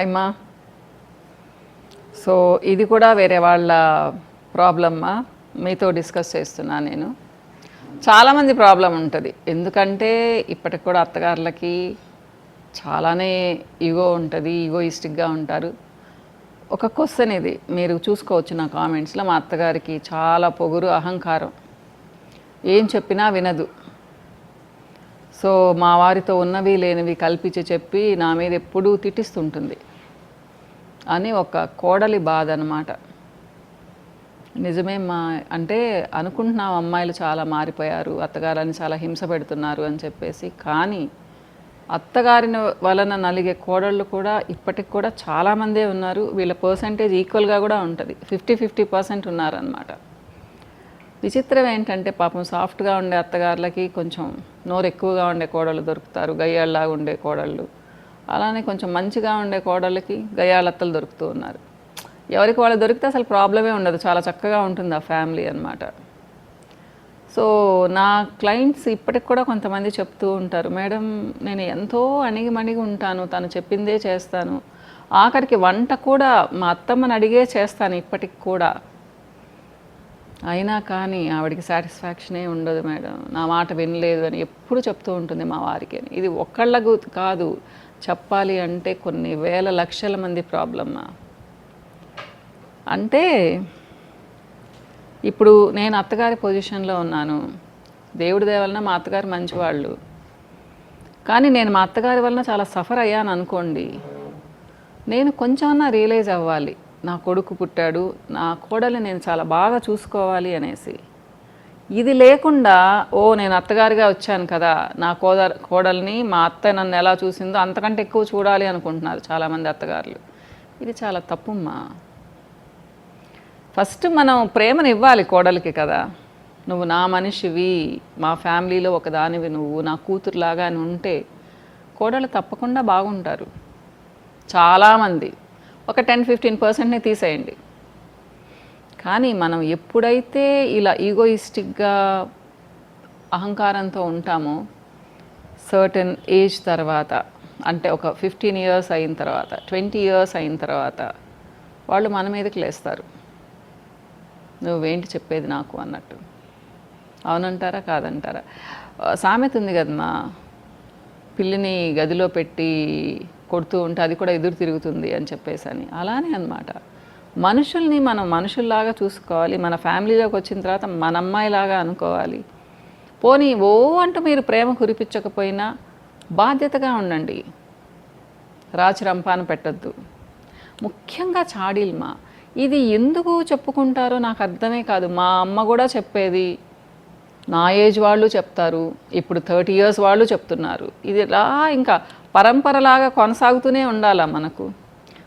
హాయ్మా so ఇది కూడా వేరే వాళ్ళ ప్రాబ్లమ్మా? మీతో డిస్కస్ చేస్తున్నా నేను. చాలామంది ప్రాబ్లం ఉంటుంది. ఎందుకంటే ఇప్పటికి కూడా అత్తగారులకి చాలానే ఈగో ఉంటుంది ఈగోయిస్టిక్గా ఉంటారు. ఒక క్వశ్చన్ ఇది. మీరు చూసుకోవచ్చు నా కామెంట్స్లో. మా అత్తగారికి చాలా పొగురు అహంకారం. ఏం చెప్పినా వినదు. సో మా వారితో ఉన్నవి లేనివి కల్పించి చెప్పి నా మీద ఎప్పుడూ తిట్టిస్తుంటుంది. అని ఒక కోడలి బాధ అనమాట నిజమే మా అంటే అనుకుంటున్నాం అమ్మాయిలు చాలా మారిపోయారు అత్తగారని చాలా హింస పెడుతున్నారు అని చెప్పేసి కానీ అత్తగారిని వలన నలిగే కోడళ్ళు కూడా ఇప్పటికి కూడా చాలామందే ఉన్నారు. వీళ్ళ పర్సంటేజ్ ఈక్వల్గా కూడా ఉంటుంది. ఫిఫ్టీ ఫిఫ్టీ పర్సెంట్ ఉన్నారనమాట విచిత్రం ఏంటంటే పాపం సాఫ్ట్గా ఉండే అత్తగారులకి కొంచెం నోరు ఎక్కువగా ఉండే కోడళ్ళు దొరుకుతారు. గయ్యాళ్ళలాగా ఉండే కోడళ్ళు. అలానే కొంచెం మంచిగా ఉండే కోడళ్ళకి గయాలత్తలు దొరుకుతూ ఉన్నారు. ఎవరికి వాళ్ళు దొరికితే అసలు ప్రాబ్లమే ఉండదు. చాలా చక్కగా ఉంటుంది ఆ ఫ్యామిలీ అన్నమాట. సో నా క్లయింట్స్ ఇప్పటికి కూడా కొంతమంది చెప్తూ ఉంటారు మేడం నేను ఎంతో అణిగిమణిగి ఉంటాను తను చెప్పిందే చేస్తాను. ఆఖరికి వంట కూడా మా అత్తమ్మని అడిగే చేస్తాను ఇప్పటికి కూడా. అయినా కానీ ఆవిడకి సాటిస్ఫాక్షనే ఉండదు మేడం. నా మాట వినలేదు అని ఎప్పుడు చెప్తూ ఉంటుంది మా వారికి అని. ఇది ఒక్కళ్ళకు కాదు. చెప్పాలి అంటే కొన్ని వేల లక్షల మంది ప్రాబ్లమ్మా అంటే ఇప్పుడు నేను అత్తగారి పొజిషన్లో ఉన్నాను. దేవుడి దేవలన మా అత్తగారు మంచివాళ్ళు. కానీ నేను మా అత్తగారి వలన చాలా సఫర్ అయ్యాను అనుకోండి. నేను కొంచెమన్నా రియలైజ్ అవ్వాలి. నా కొడుకు పుట్టాడు. నా కోడలు నేను చాలా బాగా చూసుకోవాలి అనేసి. ఇది లేకుండా ఓ నేను అత్తగారిగా వచ్చాను కదా నా కోద కోడల్ని మా అత్త నన్ను ఎలా చూసిందో అంతకంటే ఎక్కువ చూడాలి అనుకుంటున్నారు చాలామంది అత్తగారులు. ఇది చాలా తప్పుమ్మా. ఫస్ట్ మనం ప్రేమను ఇవ్వాలి కోడలికి కదా. నువ్వు నా మనిషివి మా ఫ్యామిలీలో ఒకదానివి నువ్వు నా కూతురులాగా అని ఉంటే కోడలు తప్పకుండా బాగుంటారు. చాలామంది. ఒక టెన్ ఫిఫ్టీన్ పర్సెంట్ని తీసేయండి. కానీ మనం ఎప్పుడైతే ఇలా ఈగోయిస్టిక్గా అహంకారంతో ఉంటామో సర్టెన్ ఏజ్ తర్వాత అంటే ఒక ఫిఫ్టీన్ ఇయర్స్ అయిన తర్వాత ట్వంటీ ఇయర్స్ అయిన తర్వాత వాళ్ళు మన మీదకి లేస్తారు. నువ్వేంటి చెప్పేది నాకు? అన్నట్టు. అవునంటారా? కాదంటారా? సామెత ఉంది కదమ్మా. పిల్లిని గదిలో పెట్టి కొడుతూ ఉంటే అది కూడా ఎదురు తిరుగుతుంది అని చెప్పేసి అని అలానే అనమాట మనుషుల్ని మనం మనుషుల్లాగా చూసుకోవాలి మన ఫ్యామిలీలోకి వచ్చిన తర్వాత మన అమ్మాయిలాగా అనుకోవాలి. పోనీ ఓ అంటూ మీరు ప్రేమ కురిపించకపోయినా బాధ్యతగా ఉండండి. రాచి రంపాన పెట్టద్దు. ముఖ్యంగా చాడీల్మా ఇది ఎందుకు చెప్పుకుంటారో నాకు అర్థమే కాదు. మా అమ్మ కూడా చెప్పేది నా ఏజ్ వాళ్ళు చెప్తారు ఇప్పుడు థర్టీ ఇయర్స్ వాళ్ళు చెప్తున్నారు. ఇది రా ఇంకా పరంపరలాగా కొనసాగుతూనే ఉండాలా మనకు?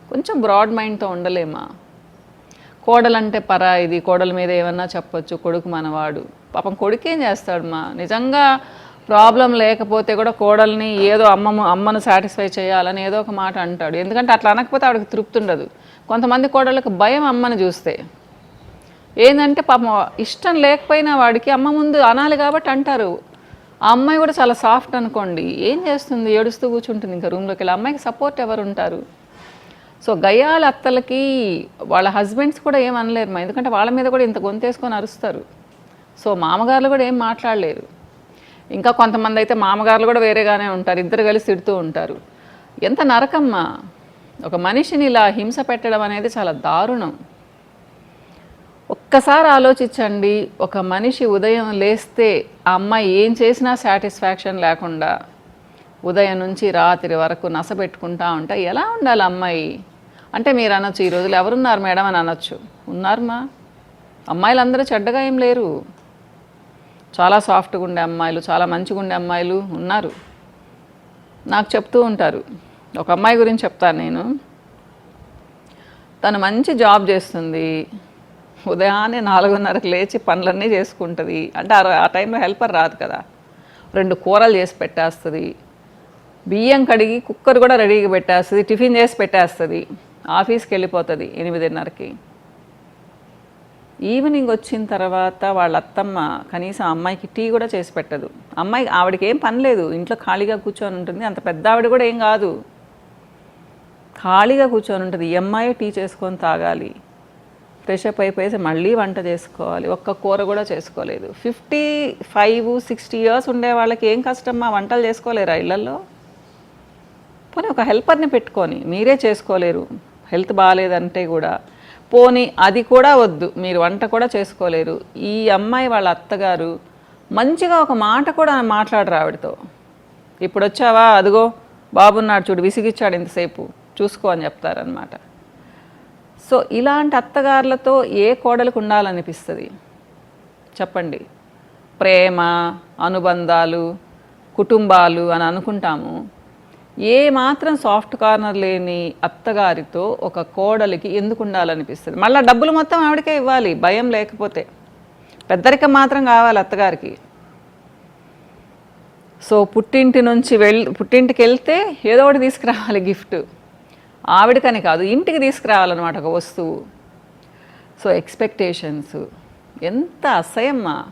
కొంచెం బ్రాడ్ మైండ్తో ఉండలేమా? కోడలంటే పరా ఇది కోడల మీద ఏమన్నా చెప్పొచ్చు కొడుకు మనవాడు. పాపం కొడుకేం చేస్తాడు మా? నిజంగా ప్రాబ్లం లేకపోతే కూడా కోడల్ని ఏదో అమ్మము అమ్మను సాటిస్ఫై చేయాలని ఏదో ఒక మాట అంటాడు. ఎందుకంటే అట్లా అనకపోతే ఆవిడకి తృప్తి ఉండదు. కొంతమంది కోడళ్ళకి భయం అమ్మని చూస్తే. ఏంటంటే పాపం ఇష్టం లేకపోయినా వాడికి అమ్మ ముందు అనాలి కాబట్టి అంటారు. ఆ అమ్మాయి కూడా చాలా సాఫ్ట్ అనుకోండి. ఏం చేస్తుంది? ఏడుస్తూ కూర్చుంటుంది ఇంకా రూమ్లోకి వెళ్ళి. అమ్మాయికి సపోర్ట్ ఎవరు ఉంటారు సో గయాల అత్తలకి వాళ్ళ హస్బెండ్స్ కూడా ఏం అనలేరు మా ఎందుకంటే వాళ్ళ మీద కూడా ఇంత గొంతేసుకొని అరుస్తారు. సో మామగారులు కూడా ఏం మాట్లాడలేరు. ఇంకా కొంతమంది అయితే మామగారులు కూడా వేరేగానే ఉంటారు ఇద్దరు కలిసి తిడుతూ ఉంటారు. ఎంత నరకమ్మా! ఒక మనిషిని ఇలా హింస పెట్టడం అనేది చాలా దారుణం. ఒక్కసారి ఆలోచించండి ఒక మనిషి ఉదయం లేస్తే ఆ అమ్మాయి ఏం చేసినా సాటిస్ఫాక్షన్ లేకుండా ఉదయం నుంచి రాత్రి వరకు నసబెట్టుకుంటా ఉంటా. ఎలా ఉండాలి అమ్మాయి? అంటే మీరు అనొచ్చు ఈ రోజులు ఎవరున్నారు మేడం అని అనొచ్చు. ఉన్నారమ్మా అమ్మాయిలందరూ చెడ్డగా ఏం లేరు. చాలా సాఫ్ట్గా ఉండే అమ్మాయిలు చాలా మంచిగా ఉండే అమ్మాయిలు ఉన్నారు. నాకు చెప్తూ ఉంటారు. ఒక అమ్మాయి గురించి చెప్తాను నేను. తను మంచి జాబ్ చేస్తుంది. ఉదయాన్నే నాలుగున్నరకు లేచి పనులన్నీ చేసుకుంటుంది. అంటే ఆ- ఆ టైంలో హెల్పర్ రాదు కదా. రెండు కూరలు చేసి పెట్టేస్తుంది. బియ్యం కడిగి కుక్కర్ కూడా రెడీగా పెట్టేస్తుంది. టిఫిన్ చేసి పెట్టేస్తుంది. ఆఫీస్కి వెళ్ళిపోతుంది ఎనిమిదిన్నరకి. ఈవినింగ్ వచ్చిన తర్వాత వాళ్ళ అత్తమ్మ కనీసం అమ్మాయికి టీ కూడా చేసి పెట్టదు. అమ్మాయి ఆవిడకి ఏం పని లేదు. ఇంట్లో ఖాళీగా కూర్చొని ఉంటుంది. అంత పెద్ద ఆవిడ కూడా ఏం కాదు. ఖాళీగా కూర్చొని ఉంటుంది. ఈ అమ్మాయి టీ చేసుకొని తాగాలి. ఫ్రెష్ అప్ అయిపోయేసి మళ్ళీ వంట చేసుకోవాలి. ఒక్క కూర కూడా చేసుకోలేదు. ఫిఫ్టీ ఫైవ్ సిక్స్టీ ఇయర్స్ ఉండే వాళ్ళకి ఏం కష్టమ్మా? వంటలు చేసుకోలేరా ఇళ్ళల్లో పోనీ ఒక హెల్పర్ని పెట్టుకొని మీరే చేసుకోలేరు. హెల్త్ బాగాలేదంటే కూడా. పోనీ అది కూడా వద్దు మీరు వంట కూడా చేసుకోలేరు. ఈ అమ్మాయి వాళ్ళ అత్తగారు మంచిగా ఒక మాట కూడా మాట్లాడరు ఆవిడతో. ఇప్పుడు వచ్చావా? అదిగో బాబున్నాడు చూడు విసిగిచ్చాడు ఇంతసేపు. చూసుకో అని చెప్తారనమాట సో ఇలాంటి అత్తగారులతో ఏ కోడలకు ఉండాలనిపిస్తుంది? చెప్పండి. ప్రేమ అనుబంధాలు కుటుంబాలు అని అనుకుంటాము. ఏ మాత్రం సాఫ్ట్ కార్నర్ లేని అత్తగారితో ఒక కోడలికి ఎందుకు ఉండాలనిపిస్తుంది? మళ్ళీ డబ్బులు మొత్తం ఆవిడకే ఇవ్వాలి భయం లేకపోతే. పెద్దరికం మాత్రం కావాలి అత్తగారికి. సో పుట్టింటి నుంచి వెళ్ పుట్టింటికి వెళ్తే ఏదో ఒకటి తీసుకురావాలి గిఫ్ట్. ఆవిడకని కాదు ఇంటికి తీసుకురావాలన్నమాట ఒక వస్తువు. So expectations. ఎంత అసహ్యమ్మా.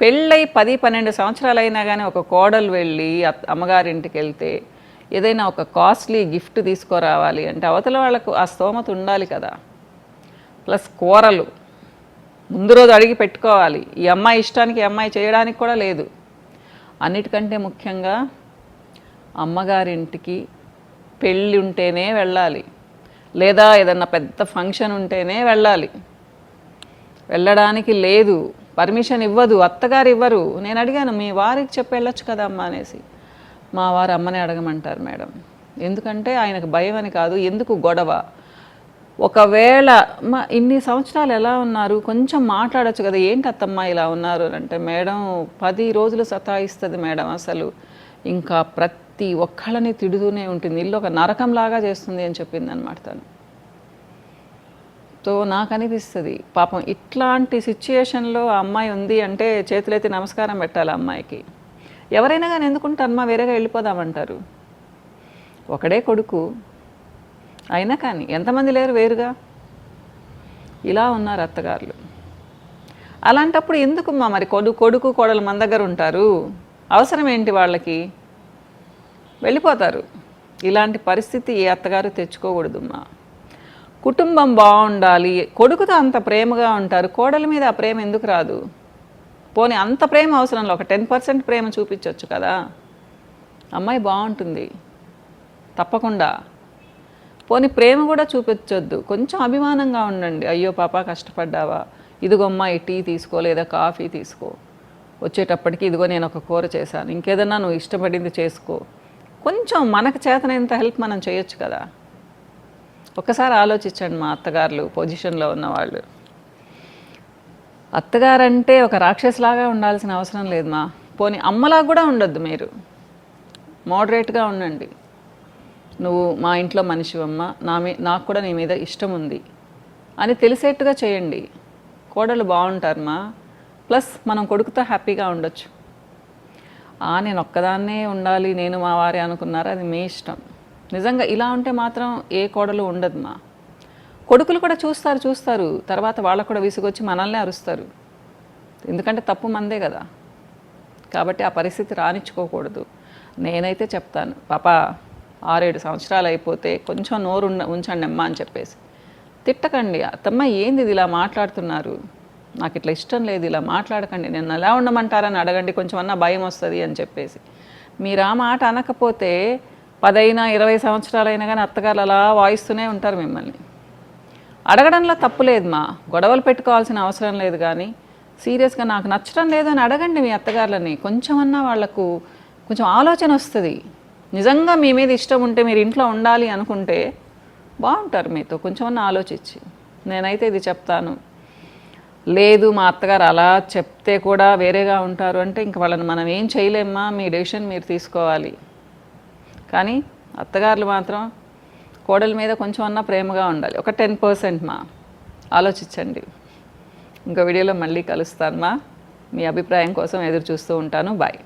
పెళ్ళై పది పన్నెండు సంవత్సరాలు అయినా కానీ ఒక కోడలు వెళ్ళి అమ్మగారింటికి వెళ్తే ఏదైనా ఒక కాస్ట్లీ గిఫ్ట్ తీసుకురావాలి అంటే అవతల వాళ్ళకు ఆ స్తోమత ఉండాలి కదా. ప్లస్ కూరలు. ముందు రోజు అడిగి పెట్టుకోవాలి. ఈ అమ్మాయి ఇష్టానికి ఈ అమ్మాయి చేయడానికి కూడా లేదు. అన్నిటికంటే ముఖ్యంగా అమ్మగారింటికి పెళ్ళి ఉంటేనే వెళ్ళాలి. లేదా ఏదన్నా పెద్ద ఫంక్షన్ ఉంటేనే వెళ్ళాలి. వెళ్ళడానికి లేదు. పర్మిషన్ ఇవ్వదు అత్తగారు ఇవ్వరు. నేను అడిగాను మీ వారికి చెప్పి వెళ్ళొచ్చు కదా అమ్మ అనేసి. మా వారు అమ్మని అడగమంటారు మేడం. ఎందుకంటే ఆయనకు భయం అని కాదు ఎందుకు గొడవ? ఒకవేళ మా ఇన్ని సంవత్సరాలు ఎలా ఉన్నారు? కొంచెం మాట్లాడొచ్చు కదా ఏంటి అత్తమ్మ ఇలా ఉన్నారు? అని అంటే మేడం పది రోజులు సతాయిస్తుంది మేడం అసలు. ఇంకా ప్రతి ఒక్కళ్ళని తిడుతూనే ఉంటుంది. ఇల్లు ఒక నరకంలాగా చేస్తుంది అని చెప్పింది అనమాట తను. సో నాకు అనిపిస్తుంది. పాపం ఇట్లాంటి సిచ్యుయేషన్లో ఆ అమ్మాయి ఉంది అంటే చేతులైతే నమస్కారం పెట్టాలి అమ్మాయికి. ఎవరైనా కానీ ఎందుకుంటే అమ్మ వేరేగా వెళ్ళిపోదామంటారు. ఒకడే కొడుకు. అయినా కానీ ఎంతమంది లేరు వేరుగా? ఇలా ఉన్నారు అత్తగారులు. అలాంటప్పుడు ఎందుకు మరి కొడు కొడుకు కోడలు మన దగ్గర ఉంటారు? అవసరం ఏంటి వాళ్ళకి? వెళ్ళిపోతారు. ఇలాంటి పరిస్థితి ఏ అత్తగారు తెచ్చుకోకూడదమ్మా. కుటుంబం బాగుండాలి. కొడుకుతో అంత ప్రేమగా ఉంటారు. కోడల మీద ఆ ప్రేమ ఎందుకు రాదు? పోనీ అంత ప్రేమ అవసరం ఒక టెన్ పర్సెంట్ ప్రేమ చూపించవచ్చు కదా? అమ్మాయి బాగుంటుంది. తప్పకుండా. పోనీ ప్రేమ కూడా చూపించొద్దు. కొంచెం అభిమానంగా ఉండండి. అయ్యో పాప కష్టపడ్డావా? ఇదిగోమ్మా ఈ టీ తీసుకో లేదా కాఫీ తీసుకో. వచ్చేటప్పటికి ఇదిగో నేను ఒక కూర చేశాను. ఇంకేదన్నా నువ్వు ఇష్టపడింది చేసుకో. కొంచెం మనకు చేతనైనంత హెల్ప్ మనం చేయొచ్చు కదా? ఒక్కసారి ఆలోచించండి మా అత్తగారులు పొజిషన్లో ఉన్నవాళ్ళు. అత్తగారంటే ఒక రాక్షసులాగా ఉండాల్సిన అవసరం లేదు మా. పోనీ అమ్మలాగా కూడా ఉండొద్దు మీరు. మోడరేట్గా ఉండండి. నువ్వు మా ఇంట్లో మనిషివమ్మ నా మీ నాకు కూడా నీ మీద ఇష్టం ఉంది అని తెలిసేట్టుగా చేయండి. కోడలు బాగుంటారమ్మా ప్లస్ మనం కొడుకుతో హ్యాపీగా ఉండొచ్చు. ఆ నేను ఒక్కదాన్నే ఉండాలి నేను మా వారి అనుకున్నారా? అది మీ ఇష్టం. నిజంగా ఇలా ఉంటే మాత్రం ఏ కోడలు ఉండదు మా. కొడుకులు కూడా చూస్తారు చూస్తారు. తర్వాత వాళ్ళకు కూడా విసుగొచ్చి మనల్ని అరుస్తారు. ఎందుకంటే తప్పు మందే కదా. కాబట్టి ఆ పరిస్థితి రానిచ్చుకోకూడదు. నేనైతే చెప్తాను పాప ఆరేడు సంవత్సరాలు అయిపోతే కొంచెం నోరు ఉంచండి అమ్మా అని చెప్పేసి. తిట్టకండి. అత్తమ్మ ఏంది ఇది ఇలా మాట్లాడుతున్నారు? నాకు ఇట్లా ఇష్టం లేదు ఇలా మాట్లాడకండి. నేను ఎలా ఉండమంటారని అడగండి కొంచెం అన్నా భయం వస్తుంది అని చెప్పేసి. మీరు ఆ మాట అనకపోతే పదైనా ఇరవై సంవత్సరాలైనా కానీ అత్తగారు అలా వాయిస్తూనే ఉంటారు మిమ్మల్ని. అడగడంలో తప్పు లేదు మా. గొడవలు పెట్టుకోవాల్సిన అవసరం లేదు కానీ సీరియస్గా నాకు నచ్చడం లేదు అని అడగండి మీ అత్తగారులని. కొంచెమన్నా వాళ్ళకు కొంచెం ఆలోచన వస్తుంది. నిజంగా మీ మీద ఇష్టం ఉంటే మీరు ఇంట్లో ఉండాలి అనుకుంటే బాగుంటారు మీతో. కొంచెమన్నా ఆలోచించి. నేనైతే ఇది చెప్తాను. లేదు మా అత్తగారు అలా చెప్తే కూడా వేరేగా ఉంటారు అంటే ఇంక వాళ్ళని మనం ఏం చేయలేమ్మా? మీ డెసిషన్ మీరు తీసుకోవాలి. కానీ అత్తగారులు మాత్రం కోడల మీద కొంచెం అన్నా ప్రేమగా ఉండాలి. ఒక టెన్ పర్సెంట్ మా. ఆలోచించండి. ఇంకో వీడియోలో మళ్ళీ కలుస్తాను మా. మీ అభిప్రాయం కోసం ఎదురు చూస్తూ ఉంటాను. బాయ్.